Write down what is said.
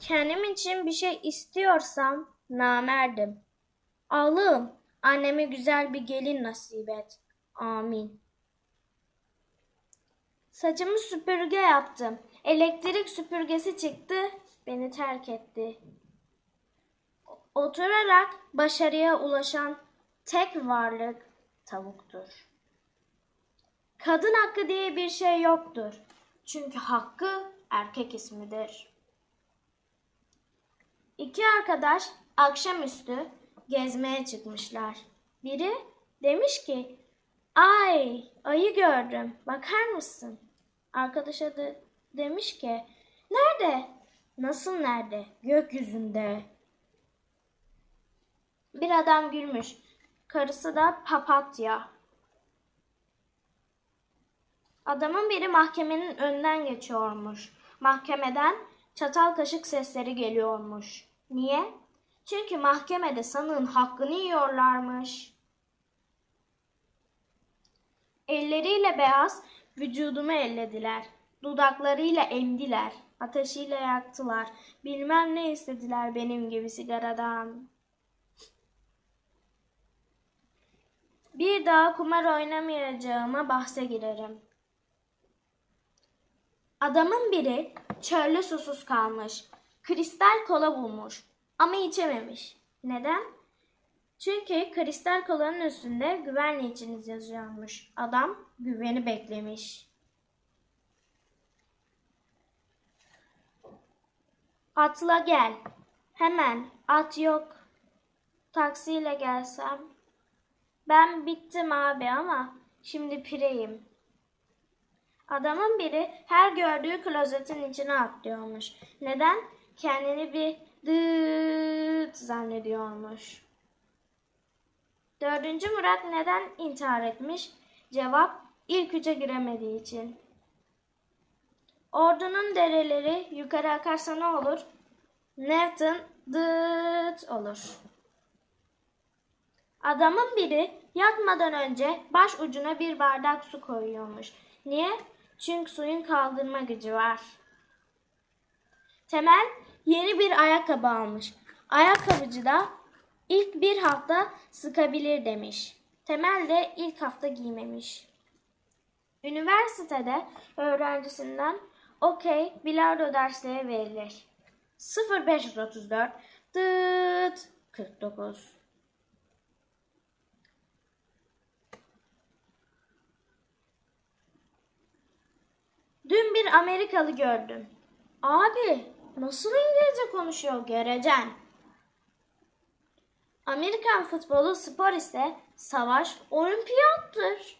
Kendim için bir şey istiyorsam namerdim. Allah'ım anneme güzel bir gelin nasip et. Amin. Saçımı süpürge yaptım. Elektrik süpürgesi çıktı, beni terk etti. Oturarak başarıya ulaşan tek varlık tavuktur. Kadın hakkı diye bir şey yoktur. Çünkü hakkı erkek ismidir. İki arkadaş akşamüstü gezmeye çıkmışlar. Biri demiş ki, ay ayı gördüm bakar mısın? Arkadaşa da demiş ki, nerede? Nasıl nerede? Gökyüzünde. Bir adam gülmüş. Karısı da papatya. Adamın biri mahkemenin önünden geçiyormuş. Mahkemeden çatal kaşık sesleri geliyormuş. Niye? Çünkü mahkemede sanığın hakkını yiyorlarmış. Elleriyle beyaz vücudumu ellediler. Dudaklarıyla emdiler. Ateşiyle yaktılar. Bilmem ne istediler benim gibi sigaradan. Bir daha kumar oynamayacağıma bahse girerim. Adamın biri çölde susuz kalmış. Kristal kola bulmuş ama içememiş. Neden? Çünkü kristal kolanın üstünde güvenle içiniz yazıyormuş. Adam güveni beklemiş. Atla gel. Hemen. At yok. Taksiyle gelsem. Ben bittim abi ama şimdi pireyim. Adamın biri her gördüğü klozetin içine atlıyormuş. Neden? Kendini bir dıt zannediyormuş. Dördüncü Murat neden intihar etmiş? Cevap ilk üçe giremediği için. Ordunun dereleri yukarı akarsa ne olur? Newton dıt olur. Adamın biri yatmadan önce baş ucuna bir bardak su koyuyormuş. Niye? Çünkü suyun kaldırma gücü var. Temel yeni bir ayakkabı almış. Ayakkabıcı da ilk bir hafta sıkabilir demiş. Temel de ilk hafta giymemiş. Üniversitede öğrencisinden okey bilardo dersleri verilir. 0534 dıt 49 Dün bir Amerikalı gördüm. Abi nasıl İngilizce konuşuyor göreceksin. Amerikan futbolu spor ise savaş olimpiyattır.